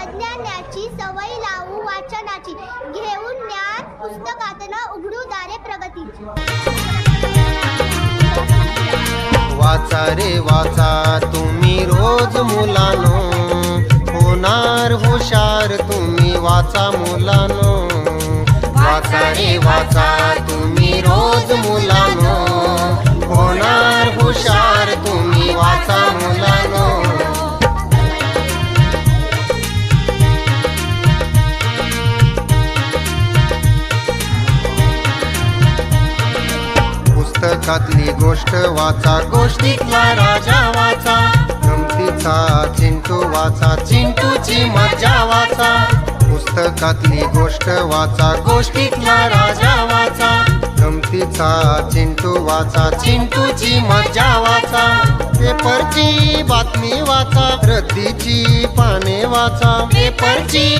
अज्ञानाची सवय लावू वाचनाची. घेऊन ज्ञान पुस्तकातनं उघडू दारे प्रगती. वाचा रे वाचा तुम्ही रोज मुलानो. होणार हुशार तुम्ही वाचा मुलानो. वाचा रे वाचा. पुस्तकातली गोष्ट वाचा. गोष्टीतला राजा वाचा. गमतीचा चिंटू वाचा. चिंटूची मजा वाचा. पुस्तकातली गोष्ट वाचा. गोष्टीतला राजा वाचा. गमतीचा चिंटू वाचा. चिंटूची मजा वाचा. पेपरची बातमी वाचा. रद्दीची पाने वाचा. पेपरची